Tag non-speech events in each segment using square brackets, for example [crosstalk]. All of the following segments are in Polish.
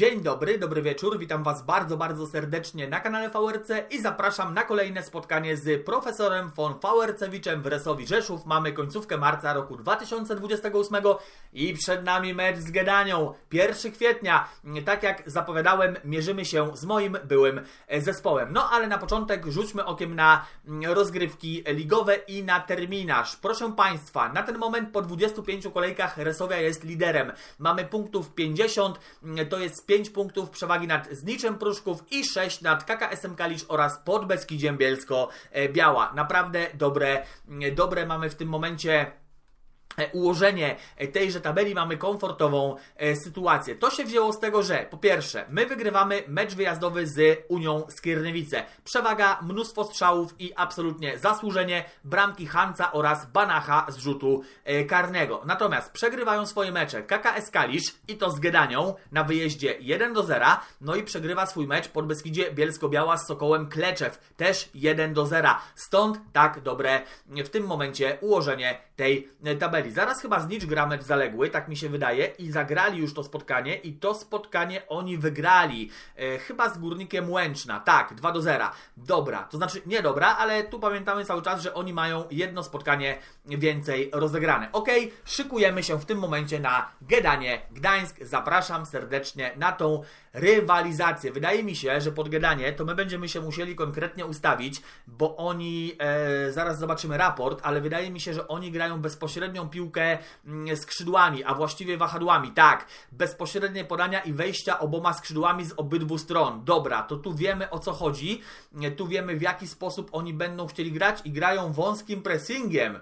Dzień dobry, dobry wieczór, witam Was bardzo, bardzo serdecznie na kanale VRC i zapraszam na kolejne spotkanie z profesorem von VRCewiczem w Resowi Rzeszów. Mamy końcówkę marca roku 2028 i przed nami mecz z Gedanią. 1 kwietnia, tak jak zapowiadałem, mierzymy się z moim byłym zespołem. No ale na początek rzućmy okiem na rozgrywki ligowe i na terminarz. Proszę Państwa, na ten moment po 25 kolejkach Resowia jest liderem. Mamy punktów 50, to jest 5 punktów przewagi nad Zniczem Pruszków i 6 nad KKS-em Kalisz oraz Podbeskidziem Bielsko-Biała. Naprawdę dobre, dobre mamy w tym momencie ułożenie e, tejże tabeli mamy komfortową e, sytuację. To się wzięło z tego, że po pierwsze, my wygrywamy mecz wyjazdowy z Unią Skierniewice. Przewaga, mnóstwo strzałów i absolutnie zasłużenie bramki Hanca oraz Banacha z rzutu karnego. Natomiast przegrywają swoje mecze KKS Kalisz i to z Gedanią na wyjeździe 1 do 0, no i przegrywa swój mecz pod Beskidzie Bielsko-Biała z Sokołem Kleczew też 1 do 0. Stąd tak dobre w tym momencie ułożenie tej tabeli. Zaraz chyba Znicz gra zaległy, tak mi się wydaje, i zagrali już to spotkanie i to spotkanie oni wygrali. E, chyba z Górnikiem Łęczna, tak, 2 do 0. Dobra, to znaczy nie dobra, ale tu pamiętamy cały czas, że oni mają jedno spotkanie więcej rozegrane. Ok, szykujemy się w tym momencie na Gedanie Gdańsk. Zapraszam serdecznie na tą rywalizację. Wydaje mi się, że pod Gedanie to my będziemy się musieli konkretnie ustawić, bo oni, e, zaraz zobaczymy raport, ale wydaje mi się, że oni grają bezpośrednią piłkę mm, skrzydłami, a właściwie wahadłami. Tak, bezpośrednie podania i wejścia oboma skrzydłami z obydwu stron. Dobra, to tu wiemy o co chodzi, tu wiemy w jaki sposób oni będą chcieli grać i grają wąskim pressingiem.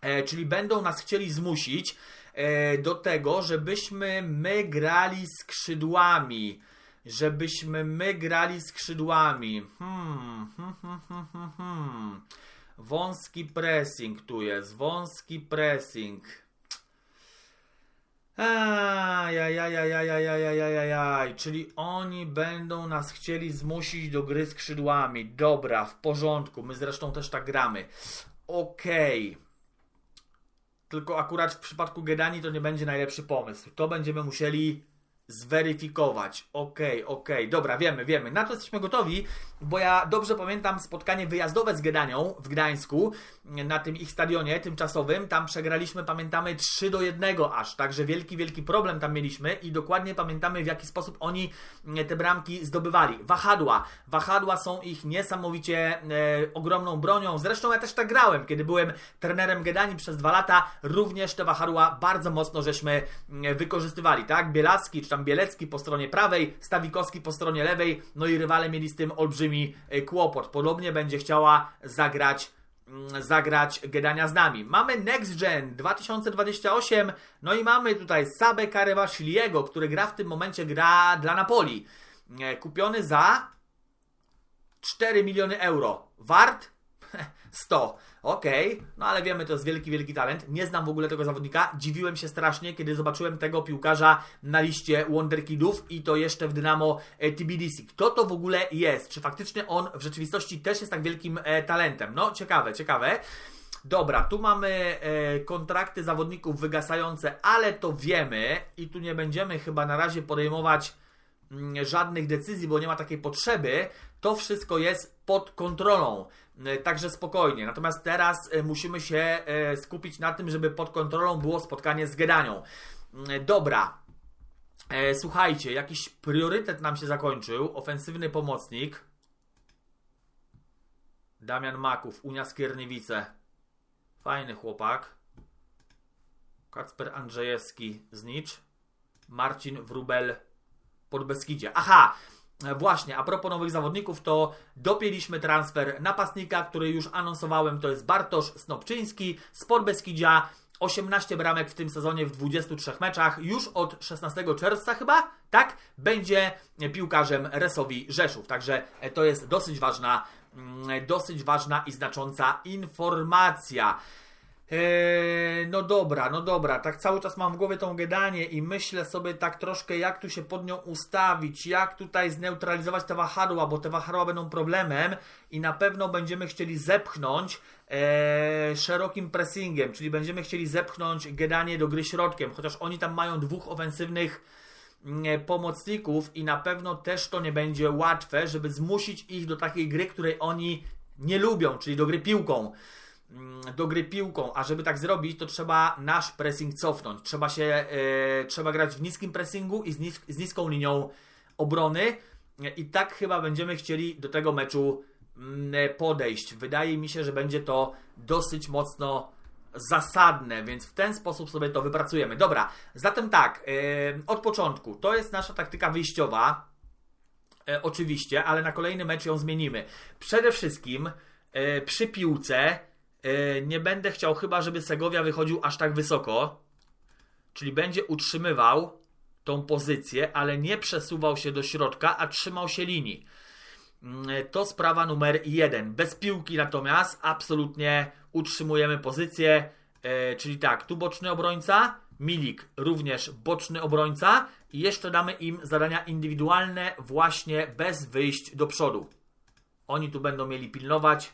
E, czyli będą nas chcieli zmusić e, do tego, żebyśmy my grali skrzydłami. Żebyśmy my grali skrzydłami. Hmm, hmm, hmm, hmm, hmm. Wąski pressing tu jest, wąski pressing. Ajajajajajajajajajaj, czyli oni będą nas chcieli zmusić do gry skrzydłami. Dobra, w porządku, my zresztą też tak gramy. Okej. Okay. Tylko akurat w przypadku Gedani to nie będzie najlepszy pomysł. To będziemy musieli zweryfikować. Okej, okay, okej, okay. dobra, wiemy, wiemy. Na to jesteśmy gotowi, bo ja dobrze pamiętam spotkanie wyjazdowe z Gedanią w Gdańsku, na tym ich stadionie tymczasowym. Tam przegraliśmy, pamiętamy, 3 do 1 aż, także wielki, wielki problem tam mieliśmy i dokładnie pamiętamy, w jaki sposób oni te bramki zdobywali. Wahadła. Wahadła są ich niesamowicie e, ogromną bronią. Zresztą ja też tak grałem, kiedy byłem trenerem Gedani przez dwa lata. Również te wahadła bardzo mocno żeśmy wykorzystywali, tak? Bielaski czy tam Bielecki po stronie prawej, Stawikowski po stronie lewej, no i rywale mieli z tym olbrzymi e, kłopot. Podobnie będzie chciała zagrać mm, zagrać Gedania z nami. Mamy Next Gen 2028, no i mamy tutaj Sabę Karewaszliego, który gra w tym momencie gra dla Napoli. E, kupiony za 4 miliony euro. Wart [laughs] 100. Okej, okay, no ale wiemy, to jest wielki, wielki talent. Nie znam w ogóle tego zawodnika. Dziwiłem się strasznie, kiedy zobaczyłem tego piłkarza na liście Wonderkidów i to jeszcze w Dynamo e, TBDC. Kto to w ogóle jest? Czy faktycznie on w rzeczywistości też jest tak wielkim e, talentem? No, ciekawe, ciekawe. Dobra, tu mamy e, kontrakty zawodników wygasające, ale to wiemy i tu nie będziemy chyba na razie podejmować mm, żadnych decyzji, bo nie ma takiej potrzeby. To wszystko jest pod kontrolą. E, także spokojnie. Natomiast teraz e, musimy się e, skupić na tym, żeby pod kontrolą było spotkanie z Gedanią. Dobra. Słuchajcie, jakiś priorytet nam się zakończył. Ofensywny pomocnik. Damian Maków, Unia Skierniewice. Fajny chłopak. Kacper Andrzejewski, Znicz. Marcin Wrubel, Podbeskidzie. Aha, właśnie, a propos nowych zawodników, to dopięliśmy transfer napastnika, który już anonsowałem, to jest Bartosz Snopczyński z Podbeskidzia. 18 bramek w tym sezonie w 23 meczach, już od 16 czerwca chyba, tak? Będzie piłkarzem Resowi Rzeszów. Także e, to jest dosyć ważna, mm, dosyć ważna i znacząca informacja. Eee, no dobra, no dobra, tak cały czas mam w głowie tą gadanie i myślę sobie tak troszkę, jak tu się pod nią ustawić, jak tutaj zneutralizować te wahadła, bo te wahadła będą problemem i na pewno będziemy chcieli zepchnąć e, szerokim pressingiem, czyli będziemy chcieli zepchnąć gadanie do gry środkiem, chociaż oni tam mają dwóch ofensywnych mm, pomocników i na pewno też to nie będzie łatwe, żeby zmusić ich do takiej gry, której oni nie lubią, czyli do gry piłką. Mm, Do gry piłką, a żeby tak zrobić, to trzeba nasz pressing cofnąć. Trzeba się, e, trzeba grać w niskim pressingu i z, z niską linią obrony. I tak chyba będziemy chcieli do tego meczu mm, podejść. Wydaje mi się, że będzie to dosyć mocno zasadne, więc w ten sposób sobie to wypracujemy. Dobra, zatem tak, e, od początku. To jest nasza taktyka wyjściowa. E, oczywiście, ale na kolejny mecz ją zmienimy. Przede wszystkim przy piłce nie będę chciał chyba, żeby Segovia wychodził aż tak wysoko. Czyli będzie utrzymywał tą pozycję, ale nie przesuwał się do środka, a trzymał się linii. Mm, To sprawa numer jeden. Bez piłki natomiast absolutnie utrzymujemy pozycję, e, czyli tak, tu boczny obrońca, Milik również boczny obrońca i jeszcze damy im zadania indywidualne właśnie bez wyjść do przodu. Oni tu będą mieli pilnować, e,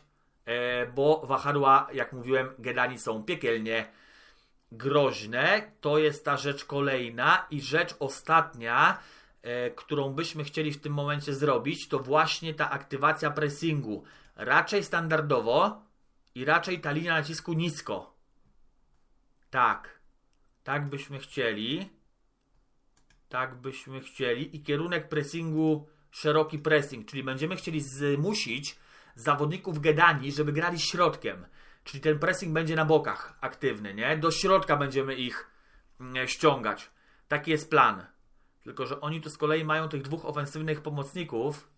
bo wahadła, jak mówiłem, Gedani są piekielnie groźne. To jest ta rzecz kolejna i rzecz ostatnia, e, którą byśmy chcieli w tym momencie zrobić, to właśnie ta aktywacja pressingu. Raczej standardowo i raczej ta linia nacisku nisko. Tak. Tak byśmy chcieli. Tak byśmy chcieli. I kierunek pressingu szeroki pressing, czyli będziemy chcieli zmusić zawodników Gedani, żeby grali środkiem. Czyli ten pressing będzie na bokach aktywny, nie? Do środka będziemy ich mm, ściągać. Taki jest plan. Tylko, że oni tu z kolei mają tych dwóch ofensywnych pomocników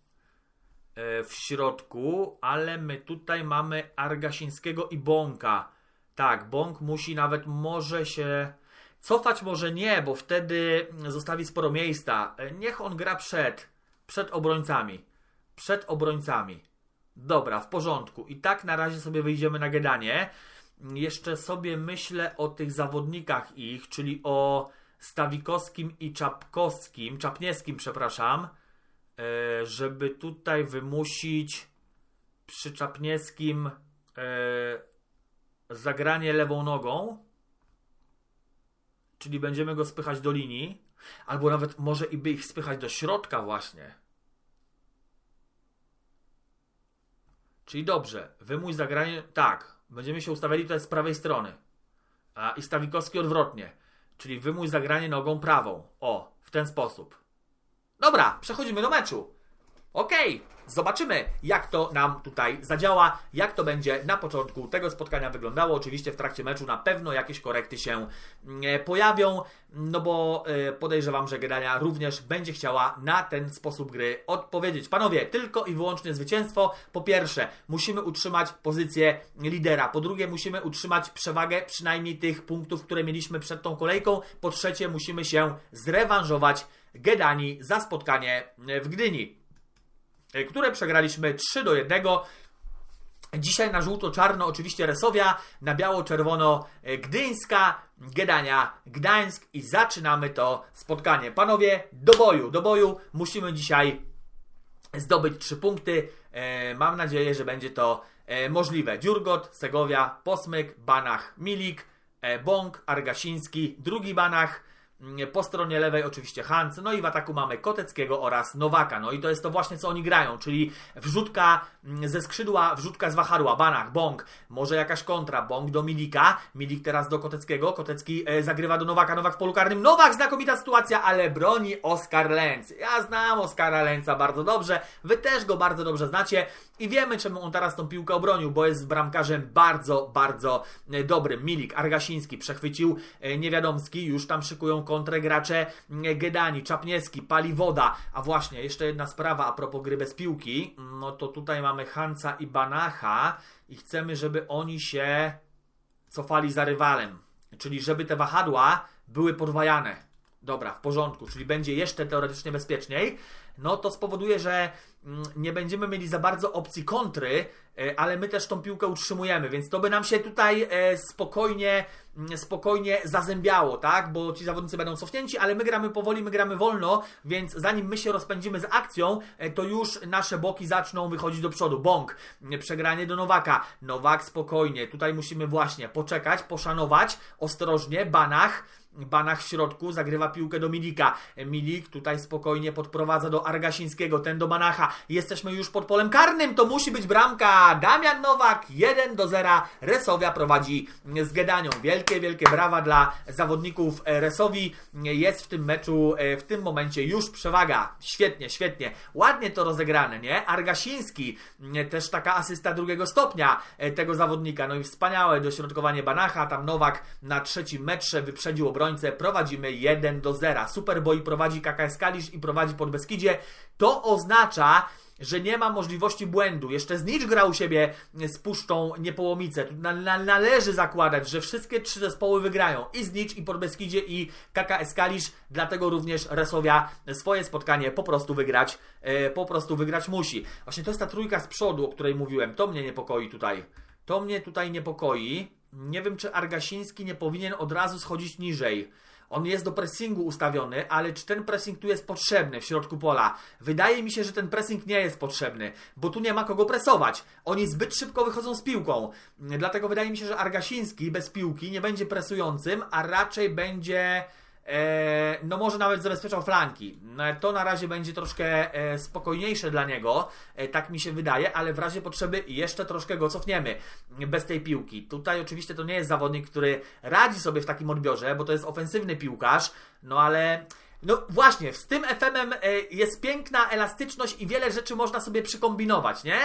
e, w środku, ale my tutaj mamy Argasińskiego i Bąka. Tak, Bąk musi nawet, może się cofać, może nie, bo wtedy zostawi sporo miejsca. E, Niech on gra przed, przed obrońcami. Przed obrońcami. Dobra, w porządku. I tak na razie sobie wyjdziemy na gadanie. Jeszcze sobie myślę o tych zawodnikach ich, czyli o Stawikowskim i Czapkowskim, Czapniewskim, przepraszam, e, żeby tutaj wymusić przy Czapniewskim e, zagranie lewą nogą, czyli będziemy go spychać do linii, albo nawet może i by ich spychać do środka właśnie. Czyli dobrze, wymuś zagranie, tak, będziemy się ustawiali tutaj z prawej strony. A i Stawikowski odwrotnie, czyli wymuś zagranie nogą prawą. O, w ten sposób. Dobra, przechodzimy do meczu. Okej, zobaczymy, jak to nam tutaj zadziała, jak to będzie na początku tego spotkania wyglądało. Oczywiście w trakcie meczu na pewno jakieś korekty się mm, pojawią, no bo e, podejrzewam, że Gedania również będzie chciała na ten sposób gry odpowiedzieć. Panowie, tylko i wyłącznie zwycięstwo. Po pierwsze, musimy utrzymać pozycję lidera. Po drugie, musimy utrzymać przewagę przynajmniej tych punktów, które mieliśmy przed tą kolejką. Po trzecie, musimy się zrewanżować Gedani za spotkanie w Gdyni e, które przegraliśmy 3 do 1. Dzisiaj na żółto-czarno oczywiście Resowia, na biało-czerwono e, Gdyńska, Gedania, Gdańsk i zaczynamy to spotkanie. Panowie, do boju, do boju. Musimy dzisiaj zdobyć 3 punkty. E, mam nadzieję, że będzie to możliwe. Dziurgot, Segowia, Posmyk, Banach, Milik, Bąk, Argasiński, drugi Banach. Mm, Po stronie lewej oczywiście Hans, no i w ataku mamy Koteckiego oraz Nowaka. No i to jest to właśnie co oni grają, czyli wrzutka mm, ze skrzydła, wrzutka z wahadła, Banach, Bąk, może jakaś kontra, Bąk do Milika, Milik teraz do Koteckiego, Kotecki e, zagrywa do Nowaka, Nowak w polu karnym, Nowak, znakomita sytuacja, ale broni Oskar Lenz. Ja znam Oskara Lenza bardzo dobrze, wy też go bardzo dobrze znacie i wiemy czemu on teraz tą piłkę obronił, bo jest bramkarzem bardzo, bardzo e, dobrym. Milik, Argasiński przechwycił e, Niewiadomski, już tam szykują kontrę gracze e, Gedani, Czapniewski, Paliwoda. A właśnie, jeszcze jedna sprawa a propos gry bez piłki, no to tutaj mamy Hansa i Banacha i chcemy, żeby oni się cofali za rywalem. Czyli żeby te wahadła były podwajane. Dobra, w porządku, czyli będzie jeszcze teoretycznie bezpieczniej. No to spowoduje, że mm, nie będziemy mieli za bardzo opcji kontry, e, ale my też tą piłkę utrzymujemy, więc to by nam się tutaj e, spokojnie, mm, spokojnie zazębiało, tak? Bo ci zawodnicy będą cofnięci, ale my gramy powoli, my gramy wolno, więc zanim my się rozpędzimy z akcją, e, to już nasze boki zaczną wychodzić do przodu. Bąk, mm, przegranie do Nowaka. Nowak spokojnie, tutaj musimy właśnie poczekać, poszanować, ostrożnie, Banach, Banach w środku, zagrywa piłkę do Milika. Milik tutaj spokojnie podprowadza do Argasińskiego, ten do Banacha. Jesteśmy już pod polem karnym, to musi być bramka. Damian Nowak 1 do 0. Resowia prowadzi z Gedanią. Wielkie, wielkie brawa dla zawodników Resowi. Jest w tym meczu, e, w tym momencie już przewaga. Świetnie, świetnie. Ładnie to rozegrane, nie? Argasiński, e, też taka asysta drugiego stopnia e, tego zawodnika. No i wspaniałe dośrodkowanie Banacha. Tam Nowak na trzecim metrze wyprzedził obrońcę. Prowadzimy 1 do 0. Superboy prowadzi KKS Kalisz i prowadzi pod Beskidzie. To oznacza, że nie ma możliwości błędu. Jeszcze Znicz grał u siebie z Puszczą Niepołomice. Na, na, należy zakładać, że wszystkie trzy zespoły wygrają. I Znicz, i Podbeskidzie, i KKS Kalisz. Dlatego również Resowia swoje spotkanie po prostu wygrać, e, po prostu wygrać musi. Właśnie to jest ta trójka z przodu, o której mówiłem. To mnie niepokoi tutaj. To mnie tutaj niepokoi. Nie wiem, czy Argasiński nie powinien od razu schodzić niżej. On jest do pressingu ustawiony, ale czy ten pressing tu jest potrzebny w środku pola? Wydaje mi się, że ten pressing nie jest potrzebny, bo tu nie ma kogo presować. Oni zbyt szybko wychodzą z piłką. Dlatego wydaje mi się, że Argasiński bez piłki nie będzie presującym, a raczej będzie no może nawet zabezpieczał flanki. No, to na razie będzie troszkę e, spokojniejsze dla niego, e, tak mi się wydaje, ale w razie potrzeby jeszcze troszkę go cofniemy bez tej piłki. Tutaj oczywiście to nie jest zawodnik, który radzi sobie w takim odbiorze, bo to jest ofensywny piłkarz, no ale no właśnie, z tym FM-em e, jest piękna elastyczność i wiele rzeczy można sobie przykombinować, nie?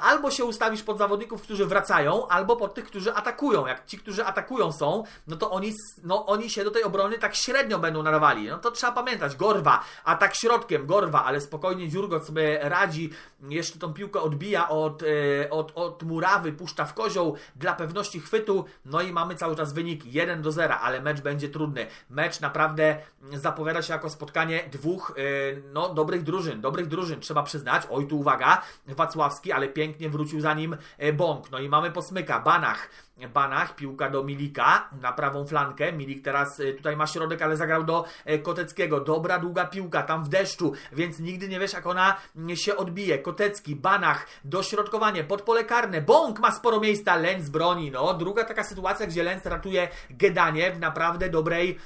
Albo się ustawisz pod zawodników, którzy wracają, albo pod tych, którzy atakują. Jak ci, którzy atakują są, no to oni, no, oni się do tej obrony tak średnio będą nadawali. No to trzeba pamiętać. Gorwa, atak środkiem, Gorwa, ale spokojnie Dziurgot sobie radzi, jeszcze tą piłkę odbija od, e, od, od murawy, puszcza w kozioł dla pewności chwytu, no i mamy cały czas wynik 1 do 0, ale mecz będzie trudny. Mecz naprawdę zapowiada się jako spotkanie dwóch yy, no, dobrych drużyn, dobrych drużyn, trzeba przyznać. Oj, tu uwaga, Wacławski, ale pięknie wrócił za nim e, Bąk. No i mamy posmyka, Banach, Banach, piłka do Milika na prawą flankę. Milik teraz y, tutaj ma środek, ale zagrał do Koteckiego. Dobra, długa piłka tam w deszczu, więc nigdy nie wiesz, jak ona się odbije. Kotecki, Banach, dośrodkowanie, pod pole karne. Bąk ma sporo miejsca, Lenz broni. No, druga taka sytuacja, gdzie Lenz ratuje Gedanie w naprawdę dobrej,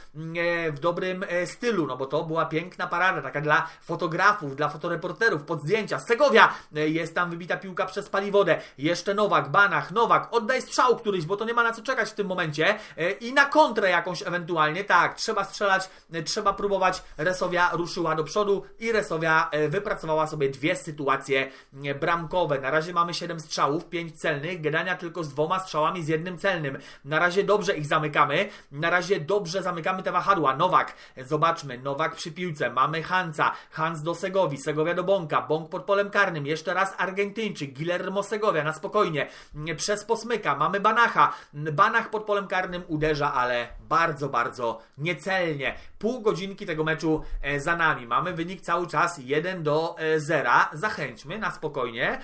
w dobrym stylu, no bo to była piękna parada, taka dla fotografów, dla fotoreporterów, pod zdjęcia. Segovia, jest tam wybita piłka przez Paliwodę. Jeszcze Nowak, Banach, Nowak, oddaj strzał, któryś bo to nie ma na co czekać w tym momencie. E, I na kontrę jakąś ewentualnie, tak, trzeba strzelać, e, trzeba próbować. Resowia ruszyła do przodu i Resowia e, wypracowała sobie dwie sytuacje bramkowe. Na razie mamy 7 strzałów, 5 celnych, Gedania tylko z dwoma strzałami, z jednym celnym. Na razie dobrze ich zamykamy, na razie dobrze zamykamy te wahadła. Nowak, zobaczmy, Nowak przy piłce, mamy Hansa, Hans do Segowi, Segowia do Bąka, Bąk pod polem karnym, jeszcze raz Argentyńczyk, Guillermo Segovia na spokojnie, przez Posmyka, mamy Banacha, Banacha. Banach pod polem karnym uderza, ale bardzo, bardzo niecelnie. Pół godzinki tego meczu e, za nami. Mamy wynik cały czas 1 do 0. E, Zachęćmy na spokojnie,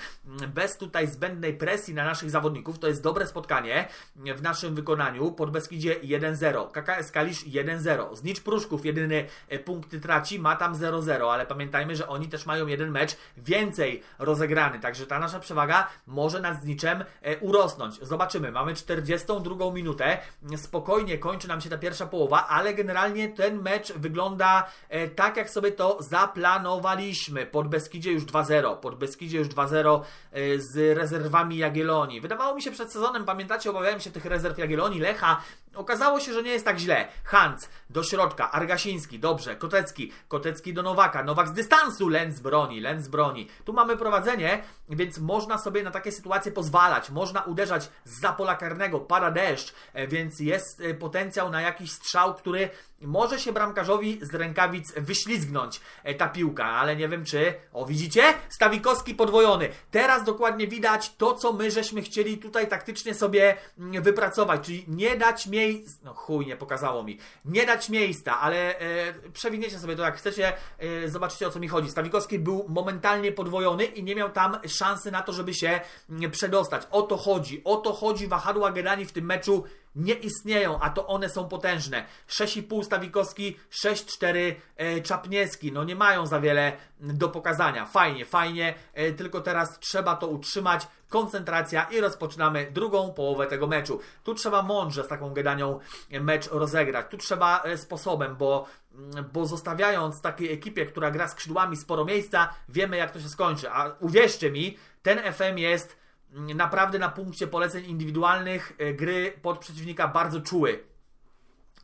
bez tutaj zbędnej presji na naszych zawodników. To jest dobre spotkanie w naszym wykonaniu. Pod Beskidzie 1-0. KKS Kalisz 1-0. Znicz Pruszków jedyny e, punkty traci, ma tam 0-0, ale pamiętajmy, że oni też mają jeden mecz więcej rozegrany, także ta nasza przewaga może nad Zniczem urosnąć. Zobaczymy. Mamy 42 minutę. Spokojnie kończy nam się ta pierwsza połowa, ale generalnie ten mecz wygląda e, tak, jak sobie to zaplanowaliśmy. Pod Beskidzie już 2-0, pod Beskidzie już 2-0 e, z rezerwami Jagiellonii. Wydawało mi się przed sezonem, pamiętacie, obawiałem się tych rezerw Jagiellonii, Lecha. Okazało się, że nie jest tak źle. Hans do środka, Argasiński, dobrze, Kotecki, Kotecki do Nowaka, Nowak z dystansu, Lenz broni, Lenz broni. Tu mamy prowadzenie, więc można sobie na takie sytuacje pozwalać. Można uderzać z pola karnego, pada deszcz, e, więc jest potencjał na jakiś strzał, który może się bramkarzowi z rękawic wyślizgnąć e, ta piłka, ale nie wiem czy... O, widzicie? Stawikowski podwojony. Teraz dokładnie widać to, co my żeśmy chcieli tutaj taktycznie sobie mm, wypracować, czyli nie dać miejsca... No chuj, nie pokazało mi. Nie dać miejsca, ale e, przewiniecie sobie to jak chcecie, e, zobaczycie o co mi chodzi. Stawikowski był momentalnie podwojony i nie miał tam szansy na to, żeby się mm, przedostać. O to chodzi. O to chodzi wahadła Gedani w tym meczu nie istnieją, a to one są potężne. 6,5 Stawikowski, 6,4 e, Czapniewski. No nie mają za wiele do pokazania. Fajnie, fajnie, e, tylko teraz trzeba to utrzymać. Koncentracja i rozpoczynamy drugą połowę tego meczu. Tu trzeba mądrze z taką gadanią mecz rozegrać. Tu trzeba e, sposobem, bo, mm, bo zostawiając takiej ekipie, która gra skrzydłami sporo miejsca, wiemy jak to się skończy. A uwierzcie mi, ten FM jest mm, naprawdę na punkcie poleceń indywidualnych e, gry pod przeciwnika bardzo czuły.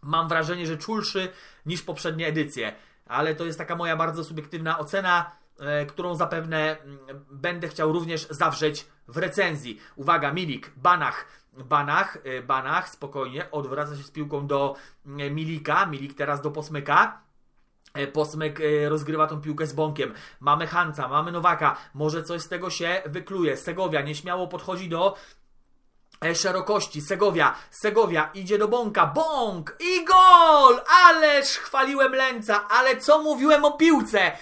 Mam wrażenie, że czulszy niż poprzednie edycje, ale to jest taka moja bardzo subiektywna ocena, e, którą zapewne mm, będę chciał również zawrzeć w recenzji. Uwaga, Milik, Banach, Banach, e, Banach, spokojnie, odwraca się z piłką do mm, Milika, Milik teraz do Posmyka. E, Posmek e, rozgrywa tą piłkę z Bąkiem. Mamy Hanca, mamy Nowaka. Może coś z tego się wykluje. Segowia nieśmiało podchodzi do e, szerokości. Segowia, Segowia idzie do Bąka. Bąk i gol! Ależ chwaliłem Lęca, ale co mówiłem o piłce?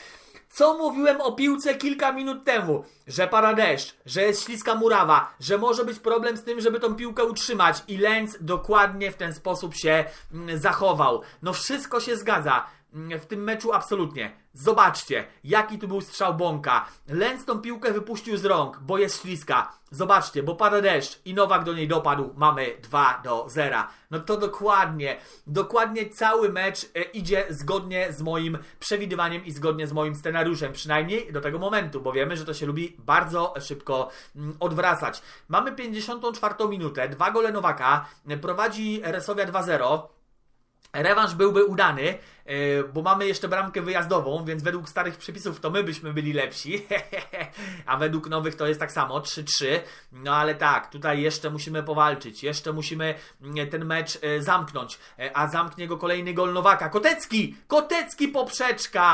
Co mówiłem o piłce kilka minut temu? Że pada deszcz, że jest śliska murawa, że może być problem z tym, żeby tą piłkę utrzymać i Lenz dokładnie w ten sposób się mm, zachował. No wszystko się zgadza. Mm, w tym meczu absolutnie. Zobaczcie, jaki tu był strzał Bąka. Lenz tą piłkę wypuścił z rąk, bo jest śliska. Zobaczcie, bo pada deszcz i Nowak do niej dopadł. Mamy 2 do 0. No to dokładnie, dokładnie cały mecz e, idzie zgodnie z moim przewidywaniem i zgodnie z moim scenariuszem. Przynajmniej do tego momentu, bo wiemy, że to się lubi bardzo szybko mm, odwracać. Mamy 54 minutę, dwa gole Nowaka, prowadzi Resowia 2-0. Rewanż byłby udany, bo mamy jeszcze bramkę wyjazdową, więc według starych przepisów to my byśmy byli lepsi, [laughs] a według nowych to jest tak samo, 3-3. No ale tak, tutaj jeszcze musimy powalczyć, jeszcze musimy mm, ten mecz e, zamknąć, e, a zamknie go kolejny gol Nowaka. Kotecki! Kotecki poprzeczka!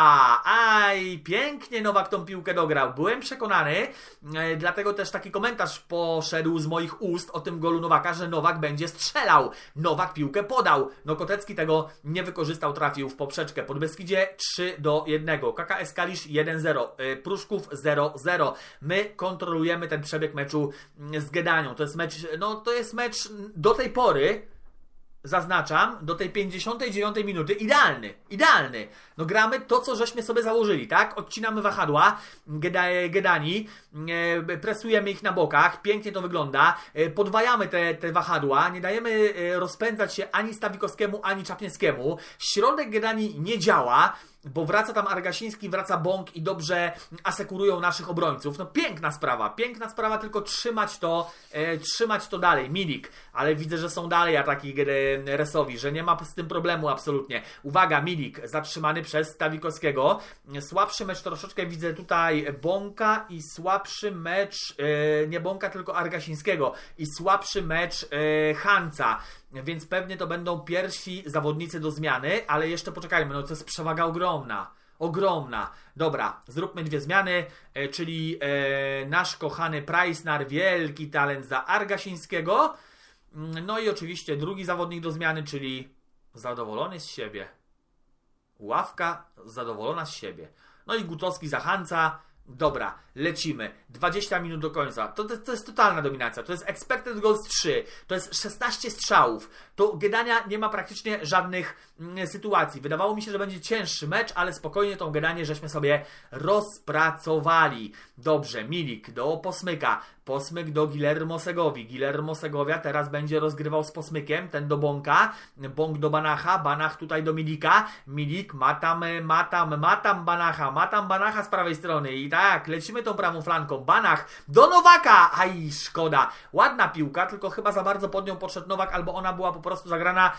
Aj, pięknie Nowak tą piłkę dograł. Byłem przekonany, dlatego też taki komentarz poszedł z moich ust o tym golu Nowaka, że Nowak będzie strzelał. Nowak piłkę podał. No Kotecki tego nie wykorzystał, trafił w poprzeczkę. Pod Beskidzie 3 do 1. KKS Kalisz 1-0. Y, Pruszków 0-0. My kontrolujemy ten przebieg meczu z Gedanią. To jest mecz, no to jest mecz do tej pory zaznaczam, do tej 59 minuty idealny, idealny. No gramy to, co żeśmy sobie założyli, tak? Odcinamy wahadła, Gedani, e, presujemy ich na bokach, pięknie to wygląda, e, podwajamy te, te wahadła, nie dajemy e, rozpędzać się ani Stawikowskiemu, ani Czapniewskiemu. Środek Gedani nie działa, bo wraca tam Argasiński, wraca Bąk i dobrze asekurują naszych obrońców. No piękna sprawa, piękna sprawa, tylko trzymać to, e, trzymać to dalej. Milik, ale widzę, że są dalej ataki e, Resowi, że nie ma z tym problemu absolutnie. Uwaga, Milik, zatrzymany przez Stawikowskiego. Słabszy mecz troszeczkę widzę tutaj Bąka i słabszy mecz, e, nie Bąka, tylko Argasińskiego i słabszy mecz e, Hanca więc pewnie to będą pierwsi zawodnicy do zmiany, ale jeszcze poczekajmy, no to jest przewaga ogromna. Ogromna. Dobra, zróbmy dwie zmiany, e, czyli e, nasz kochany Preissner, wielki talent za Argasińskiego. Mm, no i oczywiście drugi zawodnik do zmiany, czyli zadowolony z siebie. Ławka zadowolona z siebie. No i Gutowski za Hanca. Dobra, lecimy. 20 minut do końca. To, to, to, jest totalna dominacja. To jest expected goals 3. To jest 16 strzałów. To Gedania nie ma praktycznie żadnych mm, sytuacji. Wydawało mi się, że będzie cięższy mecz, ale spokojnie tą Gedanię żeśmy sobie rozpracowali. Dobrze, Milik do Posmyka. Posmyk do Guillermo Segowi. Guillermo Segowia teraz będzie rozgrywał z Posmykiem, ten do Bąka. Bąk do Banacha, Banach tutaj do Milika. Milik ma tam, ma tam, ma tam Banacha, ma tam Banacha z prawej strony. I tak, lecimy tą prawą flanką. Banach do Nowaka! Aj, szkoda. Ładna piłka, tylko chyba za bardzo pod nią podszedł Nowak, albo ona była po prostu zagrana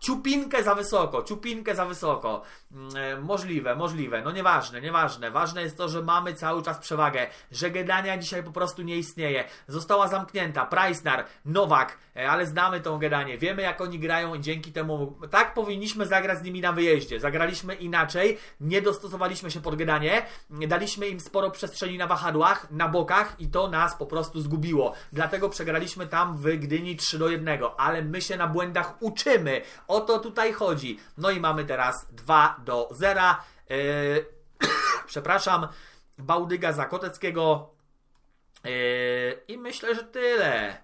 ciupinkę za wysoko, ciupinkę za wysoko. Mm, e, możliwe, możliwe. No nieważne, nieważne. Ważne jest to, że mamy cały czas przewagę, że Gedania dzisiaj po prostu nie istnieje. Została zamknięta. Preissner, Nowak, e, ale znamy tą Gedanię. Wiemy jak oni grają i dzięki temu tak powinniśmy zagrać z nimi na wyjeździe. Zagraliśmy inaczej, nie dostosowaliśmy się pod Gedanie, daliśmy im sporo przestrzeni na wahadłach, na bokach i to nas po prostu zgubiło. Dlatego przegraliśmy tam w Gdyni 3 do 1, ale my się na błędach uczymy. O to tutaj chodzi. No i mamy teraz 2 do 0. Yy, [coughs] przepraszam, Bałdyga za Koteckiego. Yy, I myślę, że tyle.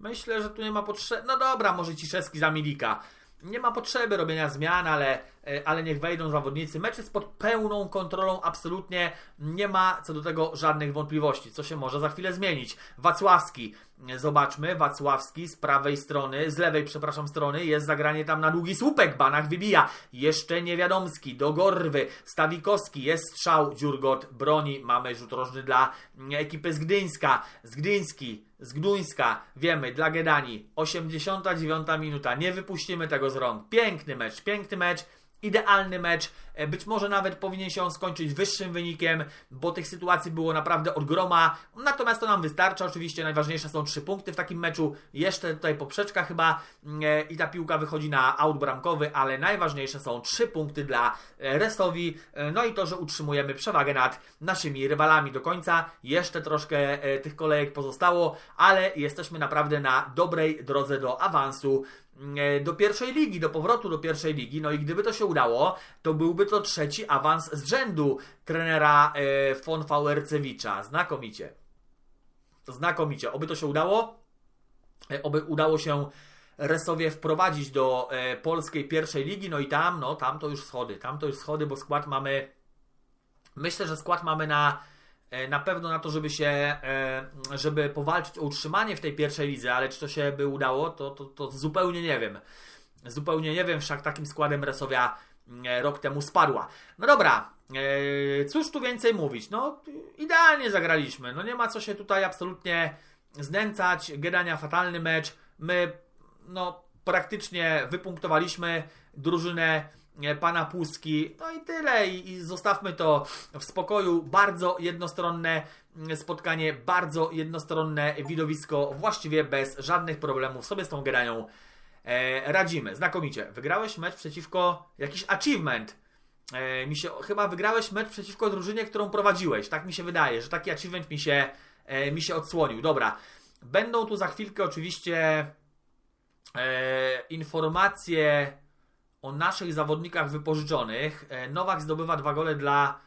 Myślę, że tu nie ma potrzeby. No dobra, może Ciszewski za Milika. Nie ma potrzeby robienia zmian, ale, e, ale niech wejdą zawodnicy. Mecz jest pod pełną kontrolą, absolutnie nie ma co do tego żadnych wątpliwości, co się może za chwilę zmienić. Wacławski, zobaczmy, Wacławski z prawej strony, z lewej, przepraszam, strony, jest zagranie tam na długi słupek, Banach wybija. Jeszcze Niewiadomski, do Gorwy, Stawikowski, jest strzał, Dziurgot broni, mamy rzut rożny dla ekipy z Gdyńska, z Gdyński, z Gduńska, wiemy, dla Gedani, 89 minuta, nie wypuścimy tego z rąk. Piękny mecz, piękny mecz, idealny mecz. E, być może nawet powinien się on skończyć wyższym wynikiem, bo tych sytuacji było naprawdę od groma. Natomiast to nam wystarcza. Oczywiście najważniejsze są trzy punkty w takim meczu. Jeszcze tutaj poprzeczka chyba e, i ta piłka wychodzi na aut bramkowy, ale najważniejsze są trzy punkty dla e, Restowi. No i to, że utrzymujemy przewagę nad naszymi rywalami do końca. Jeszcze troszkę tych kolejek pozostało, ale jesteśmy naprawdę na dobrej drodze do awansu do pierwszej ligi, do powrotu do pierwszej ligi. No i gdyby to się udało, to byłby to trzeci awans z rzędu trenera e, von Fauercewicza. Znakomicie. Znakomicie. Oby to się udało. E, oby udało się Resowie wprowadzić do e, polskiej pierwszej ligi. No i tam, no tam to już schody. Tam to już schody, bo skład mamy. Myślę, że skład mamy na na pewno na to, żeby się, żeby powalczyć o utrzymanie w tej pierwszej lidze, ale czy to się by udało, to, to, to zupełnie nie wiem. Zupełnie nie wiem, wszak takim składem Resowia E, rok temu spadła. No dobra, e, cóż tu więcej mówić? No, idealnie zagraliśmy. No nie ma co się tutaj absolutnie znęcać. Gedania fatalny mecz. My, no, praktycznie wypunktowaliśmy drużynę e, pana Puski. No i tyle. I, I zostawmy to w spokoju. Bardzo jednostronne spotkanie, bardzo jednostronne widowisko, właściwie bez żadnych problemów sobie z tą Gedanią e, radzimy. Znakomicie. Wygrałeś mecz przeciwko jakiś achievement. E, mi się, chyba wygrałeś mecz przeciwko drużynie, którą prowadziłeś. Tak mi się wydaje, że taki achievement mi się, e, mi się odsłonił. Dobra. Będą tu za chwilkę oczywiście e, informacje o naszych zawodnikach wypożyczonych. E, Nowak zdobywa dwa gole dla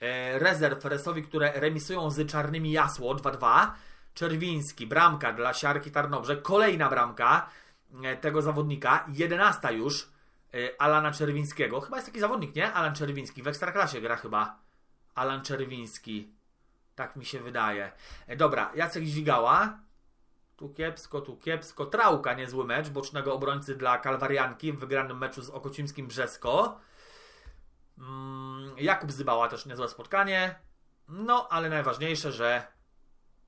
e, rezerw Resowi, które remisują z Czarnymi Jasło 2-2. Czerwiński, bramka dla Siarki Tarnobrze, kolejna bramka. E, tego zawodnika, 11 już Alana Czerwińskiego. Chyba jest taki zawodnik, nie? Alan Czerwiński. W Ekstraklasie gra chyba. Alan Czerwiński. Tak mi się wydaje. Dobra, Jacek Dźwigała. Tu kiepsko, tu kiepsko. Trauka, niezły mecz bocznego obrońcy dla Kalwarianki w wygranym meczu z Okocimskim Brzesko. Mm, Jakub Zybała też niezłe spotkanie. No, ale najważniejsze, że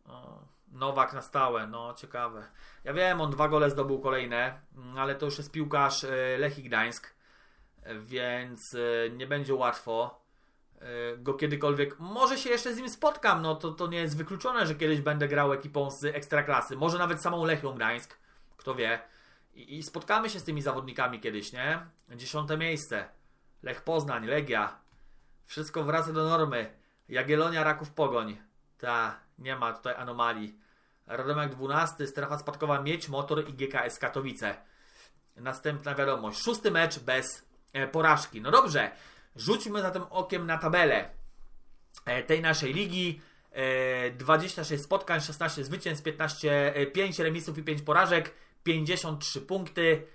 o, Nowak na stałe, no ciekawe. Ja wiem, on dwa gole zdobył kolejne, mm, ale to już jest piłkarz e, Lechii Gdańsk, więc e, nie będzie łatwo e, go kiedykolwiek. Może się jeszcze z nim spotkam, no to, to nie jest wykluczone, że kiedyś będę grał ekipą z ekstraklasy. Może nawet samą Lechią Gdańsk, kto wie. I, I, spotkamy się z tymi zawodnikami kiedyś, nie? Dziesiąte miejsce. Lech Poznań, Legia. Wszystko wraca do normy. Jagiellonia, Raków, Pogoń. Ta, nie ma tutaj anomalii. Radomek 12, strefa spadkowa Mieć, Motor i GKS Katowice. Następna wiadomość. Szósty mecz bez e, porażki. No dobrze, rzućmy zatem okiem na tabelę e, tej naszej ligi. 26 e, spotkań, 16 zwycięstw, 15, 5 remisów i 5 porażek, 53 punkty.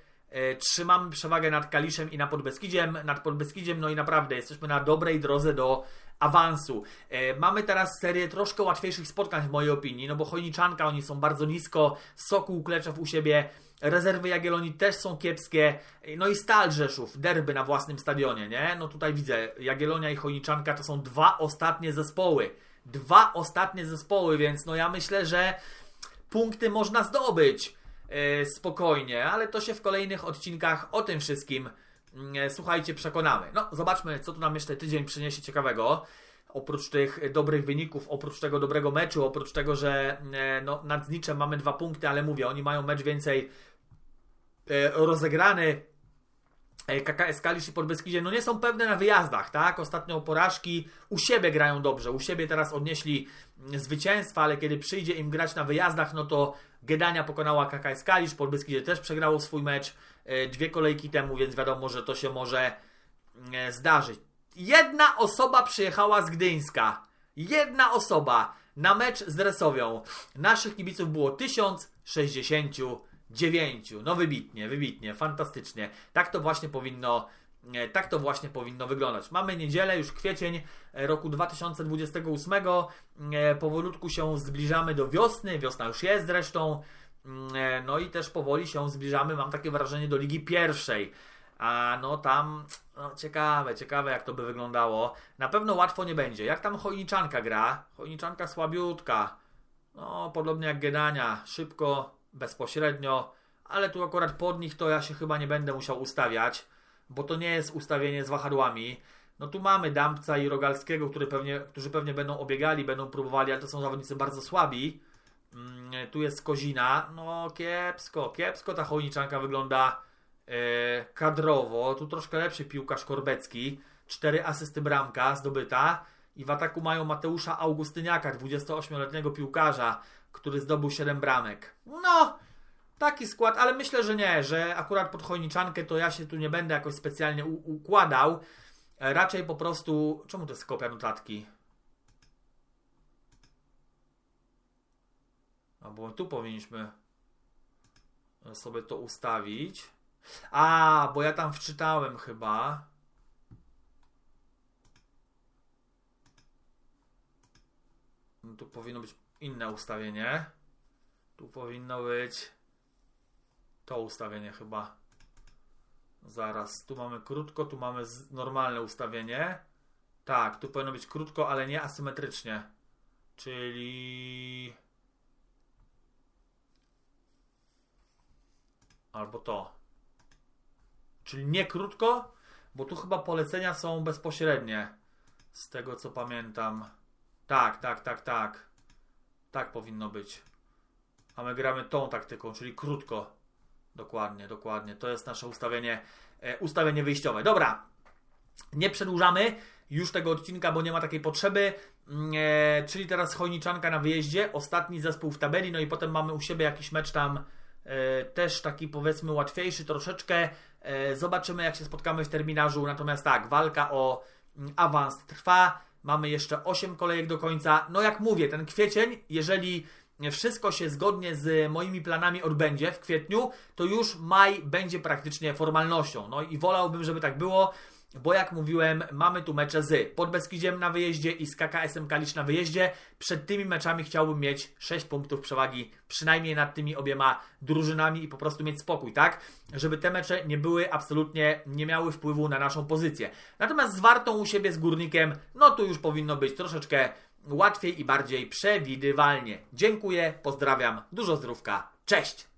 Trzymamy przewagę nad Kaliszem i nad Podbeskidziem. Nad Podbeskidziem, no i naprawdę jesteśmy na dobrej drodze do awansu. E, mamy teraz serię troszkę łatwiejszych spotkań w mojej opinii, no bo Chojniczanka, oni są bardzo nisko, Sokół Kleczew u siebie, rezerwy Jagiellonii też są kiepskie, no i Stal Rzeszów, derby na własnym stadionie, nie? No tutaj widzę, Jagiellonia i Chojniczanka to są dwa ostatnie zespoły. Dwa ostatnie zespoły, więc no ja myślę, że punkty można zdobyć e, spokojnie, ale to się w kolejnych odcinkach o tym wszystkim słuchajcie, przekonamy. No, zobaczmy, co tu nam jeszcze tydzień przyniesie ciekawego. Oprócz tych dobrych wyników, oprócz tego dobrego meczu, oprócz tego, że e, no, nad Zniczem mamy dwa punkty, ale mówię, oni mają mecz więcej e, rozegrany. E, KKS Kalisz i Podbeskidzie no nie są pewne na wyjazdach, tak? Ostatnio porażki u siebie grają dobrze, u siebie teraz odnieśli zwycięstwa, ale kiedy przyjdzie im grać na wyjazdach, no to Gedania pokonała KKS Kalisz, Podbeskidzie też przegrało swój mecz, E, dwie kolejki temu, więc wiadomo, że to się może e, zdarzyć. Jedna osoba przyjechała z Gdyńska. Jedna osoba. Na mecz z Resowią naszych kibiców było 1069. No wybitnie, wybitnie, fantastycznie. Tak to właśnie powinno e, tak to właśnie powinno wyglądać. Mamy niedzielę, już kwiecień e, roku 2028. E, Powolutku się zbliżamy do wiosny. Wiosna już jest zresztą. Mm, No i też powoli się zbliżamy, mam takie wrażenie, do Ligi Pierwszej. A no tam, no ciekawe, ciekawe jak to by wyglądało. Na pewno łatwo nie będzie. Jak tam Chojniczanka gra? Chojniczanka słabiutka. No, podobnie jak Gedania. Szybko, bezpośrednio. Ale tu akurat pod nich to ja się chyba nie będę musiał ustawiać, bo to nie jest ustawienie z wahadłami. No tu mamy Dampca i Rogalskiego, który pewnie, którzy pewnie będą obiegali, będą próbowali, ale to są zawodnicy bardzo słabi. Mm, Tu jest Kozina. No kiepsko, kiepsko ta Chojniczanka wygląda e, kadrowo. Tu troszkę lepszy piłkarz Korbecki. Cztery asysty bramka zdobyta. I w ataku mają Mateusza Augustyniaka, 28-letniego piłkarza, który zdobył 7 bramek. No, taki skład, ale myślę, że nie, że akurat pod Chojniczankę to ja się tu nie będę jakoś specjalnie układał. E, Raczej po prostu... Czemu to jest kopia notatki? A bo tu powinniśmy sobie to ustawić. A, bo ja tam wczytałem chyba. No, tu powinno być inne ustawienie. Tu powinno być to ustawienie chyba. Zaraz, tu mamy krótko, tu mamy normalne ustawienie. Tak, tu powinno być krótko, ale nie asymetrycznie. Czyli. Albo to. Czyli nie krótko, bo tu chyba polecenia są bezpośrednie. Z tego co pamiętam. Tak, tak, tak, tak. Tak powinno być. A my gramy tą taktyką, czyli krótko. Dokładnie, dokładnie. To jest nasze ustawienie, e, ustawienie wyjściowe. Dobra, nie przedłużamy już tego odcinka, bo nie ma takiej potrzeby. Mm, E, czyli teraz Chojniczanka na wyjeździe, ostatni zespół w tabeli, no i potem mamy u siebie jakiś mecz tam e, też taki powiedzmy łatwiejszy troszeczkę. E, zobaczymy jak się spotkamy w terminarzu. Natomiast tak, walka o mm, awans trwa. Mamy jeszcze 8 kolejek do końca. No jak mówię, ten kwiecień, jeżeli wszystko się zgodnie z moimi planami odbędzie w kwietniu, to już maj będzie praktycznie formalnością. No i wolałbym, żeby tak było, bo jak mówiłem, mamy tu mecze z Podbeskidziem na wyjeździe i z KKS-em Kalisz na wyjeździe. Przed tymi meczami chciałbym mieć 6 punktów przewagi, przynajmniej nad tymi obiema drużynami i po prostu mieć spokój, tak? Żeby te mecze nie były absolutnie, nie miały wpływu na naszą pozycję. Natomiast z Wartą u siebie, z Górnikiem, no tu już powinno być troszeczkę łatwiej i bardziej przewidywalnie. Dziękuję, pozdrawiam, dużo zdrówka, cześć!